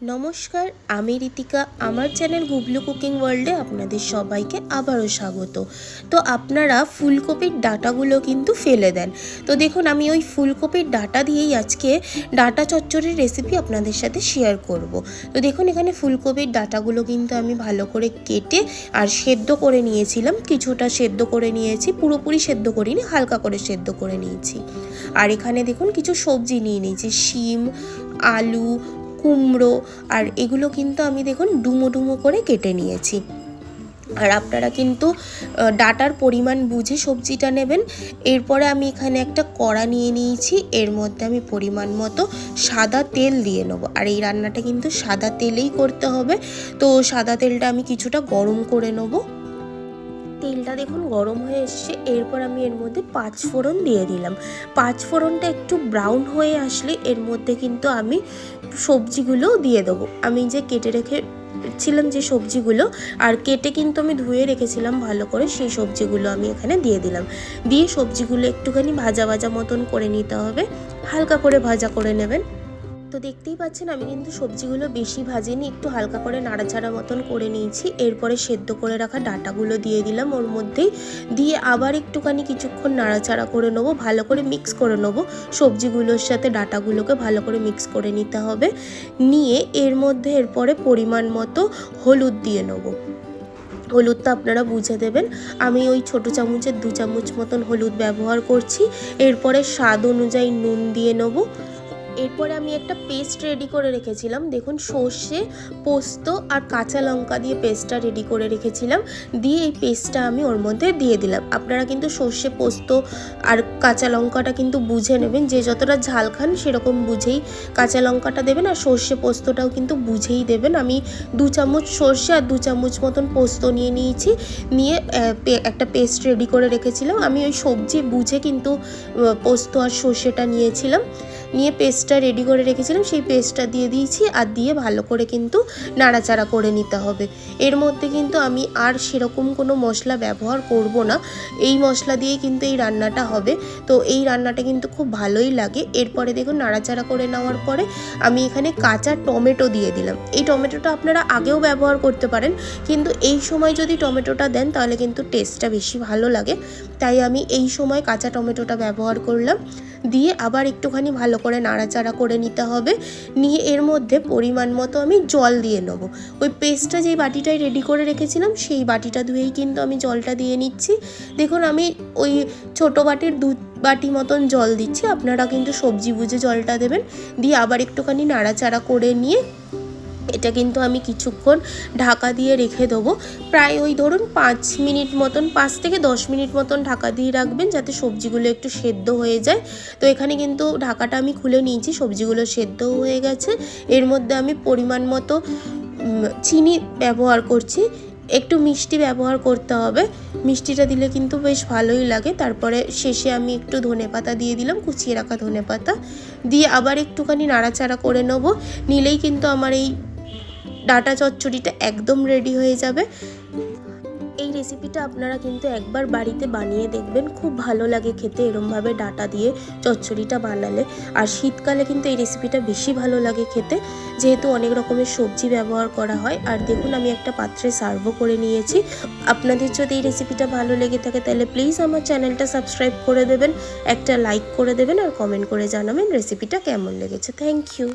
নমস্কার, আমি রীতিকা। আমার চ্যানেল গুবলু কুকিং ওয়ার্ল্ডে আপনাদের সবাইকে আবারও স্বাগত। তো আপনারা ফুলকপির ডাটাগুলো কিন্তু ফেলে দেন। তো দেখুন, আমি ওই ফুলকপির ডাটা দিয়েই আজকে ডাটা চচ্চড়ির রেসিপি আপনাদের সাথে শেয়ার করব। তো দেখুন, এখানে ফুলকপির ডাটাগুলো কিন্তু আমি ভালো করে কেটে আর সেদ্ধ করে নিয়েছিলাম। কিছুটা সেদ্ধ করে নিয়েছি, পুরোপুরি সেদ্ধ করিনি, হালকা করে সেদ্ধ করে নিয়েছি। আর এখানে দেখুন, কিছু সবজি নিয়ে নিয়েছি, শিম, আলু কুমড়ো আর এগুলো কিন্তু আমি দেখুন ডুমো ডুমো করে কেটে নিয়েছি। আর আপনারা কিন্তু ডাটার পরিমাণ বুঝে সবজিটা নেবেন। এরপরে আমি এখানে একটা কড়া নিয়ে নিয়েছি। এর মধ্যে আমি পরিমাণ মতো সাদা তেল দিয়ে নেব। আর এই রান্নাটা কিন্তু সাদা তেলেই করতে হবে। তো সাদা তেলটা আমি কিছুটা গরম করে নেব। তেলটা দেখুন গরম হয়ে এসছে। এরপর আমি এর মধ্যে পাঁচ ফোড়ন দিয়ে দিলাম। পাঁচ ফোড়নটা একটু ব্রাউন হয়ে আসলে এর মধ্যে কিন্তু আমি সবজিগুলো দিয়ে দেবো। আমি যে কেটে রেখে ছিলাম যে সবজিগুলো, আর কেটে কিন্তু আমি ধুয়ে রেখেছিলাম ভালো করে, সেই সবজিগুলো আমি এখানে দিয়ে দিলাম। দিয়ে সবজিগুলো একটুখানি ভাজা ভাজা মতন করে নিতে হবে। হালকা করে ভাজা করে নেবেন। তো দেখতেই পাচ্ছেন, আমি কিন্তু সবজিগুলো বেশি ভাজিনি, একটু হালকা করে নাড়াচাড়া মতন করে নিয়েছি। এরপরে সেদ্ধ করে রাখা ডাটাগুলো দিয়ে দিলাম ওর মধ্যেই। দিয়ে আবার একটুখানি কিছুক্ষণ নাড়াচাড়া করে নেব, ভালো করে মিক্স করে নেব। সবজিগুলোর সাথে ডাটাগুলোকে ভালো করে মিক্স করে নিতে হবে। নিয়ে এর মধ্যে এরপরে পরিমাণ মতো হলুদ দিয়ে নেব। হলুদটা আপনারা বুঝে দেবেন, আমি ওই ছোট চামচের দু চামচ মতন হলুদ ব্যবহার করছি। এরপরে স্বাদ অনুযায়ী নুন দিয়ে নেব। এরপরে আমি একটা পেস্ট রেডি করে রেখেছিলাম। দেখুন, সর্ষে, পোস্ত আর কাঁচা লঙ্কা দিয়ে পেস্টটা রেডি করে রেখেছিলাম। দিয়ে এই পেস্টটা আমি ওর মধ্যে দিয়ে দিলাম। আপনারা কিন্তু সর্ষে, পোস্ত আর কাঁচা লঙ্কাটা কিন্তু বুঝে নেবেন। যে যতটা ঝাল খান, সেরকম বুঝেই কাঁচা লঙ্কাটা দেবেন আর সর্ষে, পোস্তটাও কিন্তু বুঝেই দেবেন। আমি দু চামচ সর্ষে আর দু চামচ মতন পোস্ত নিয়ে নিয়েছি। নিয়ে একটা পেস্ট রেডি করে রেখেছিলাম। আমি ওই সবজি বুঝে কিন্তু পোস্ত আর সর্ষেটা নিয়েছিলাম। নিয়ে পেস্টটা রেডি করে রেখেছিলাম, সেই পেস্টটা দিয়ে দিয়েছি আর দিয়ে ভালো করে কিন্তু নাড়াচাড়া করে নিতে হবে। এর মধ্যে কিন্তু আমি আর সেরকম কোনো মশলা ব্যবহার করব না। এই মশলা দিয়েই কিন্তু এই রান্নাটা হবে। তো এই রান্নাটা কিন্তু খুব ভালোই লাগে। এরপরে দেখুন নাড়াচাড়া করে নেওয়ার পরে আমি এখানে কাঁচা টমেটো দিয়ে দিলাম। এই টমেটোটা আপনারা আগেও ব্যবহার করতে পারেন, কিন্তু এই সময় যদি টমেটোটা দেন তাহলে কিন্তু টেস্টটা বেশি ভালো লাগে। তাই আমি এই সময় কাঁচা টমেটোটা ব্যবহার করলাম। দিয়ে আবার একটুখানি ভালো করে নাড়াচাড়া করে নিতে হবে। নিয়ে এর মধ্যে পরিমাণ মতো আমি জল দিয়ে নেব। ওই পেস্টটা যেই বাটিটায় রেডি করে রেখেছিলাম, সেই বাটিটা ধুয়েই কিন্তু আমি জলটা দিয়ে নিচ্ছি। দেখুন, আমি ওই ছোটো বাটির দু বাটি মতন জল দিচ্ছি। আপনারা কিন্তু সবজি বুঝে জলটা দেবেন। দিয়ে আবার একটুখানি নাড়াচাড়া করে নিয়ে এটা কিন্তু আমি কিছুক্ষণ ঢাকা দিয়ে রেখে দেবো। প্রায় ওই ধরুন পাঁচ মিনিট মতন, পাঁচ থেকে দশ মিনিট মতন ঢাকা দিয়ে রাখবেন যাতে সবজিগুলো একটু সেদ্ধ হয়ে যায়। তো এখানে কিন্তু ঢাকাটা আমি খুলে নিয়েছি, সবজিগুলো সেদ্ধ হয়ে গেছে। এর মধ্যে আমি পরিমাণ মতো চিনি ব্যবহার করছি। একটু মিষ্টি ব্যবহার করতে হবে। মিষ্টিটা দিলে কিন্তু বেশ ভালোই লাগে। তারপরে শেষে আমি একটু ধনেপাতা দিয়ে দিলাম, কুচিয়ে রাখা ধনেপাতা দিয়ে আবার একটুখানি নাড়াচাড়া করে নেব। নিলেই কিন্তু আমার এই ডাটা চচ্চড়িটা একদম রেডি হয়ে যাবে। এই রেসিপিটা আপনারা কিন্তু একবার বাড়িতে বানিয়ে দেখবেন, খুব ভালো লাগে খেতে এরমভাবে ডাটা দিয়ে চচ্চড়িটা বানালে। আর শীতকালে কিন্তু এই রেসিপিটা বেশি ভালো লাগে খেতে, যেহেতু অনেক রকমের সবজি ব্যবহার করা হয়। আর দেখুন, আমি একটা পাত্রে সার্ভও করে নিয়েছি। আপনাদের যদি এই রেসিপিটা ভালো লেগে থাকে, তাহলে প্লিজ আমার চ্যানেলটা সাবস্ক্রাইব করে দেবেন, একটা লাইক করে দেবেন, আর কমেন্ট করে জানাবেন রেসিপিটা কেমন লেগেছে। Thank you